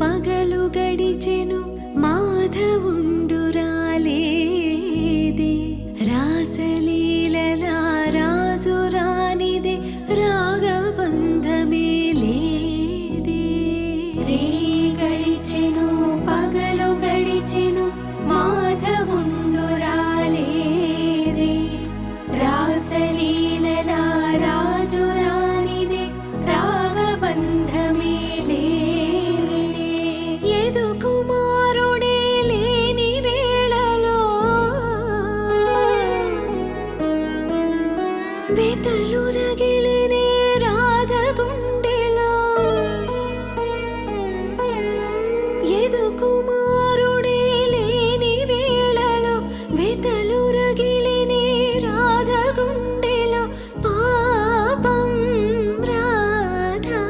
పగలు గడిచెను మాధవుండురాలేది. రాసలీలలా రాజు రానిది రాగబంధమే లేది. రే గడిచెను పగలు గడిచెను మాధవుండురాలేది. రాసలీలలా రాజు రానిది రాగబంధ వెతలురగిలినే రాధ గుండెలో ఎదుకుమ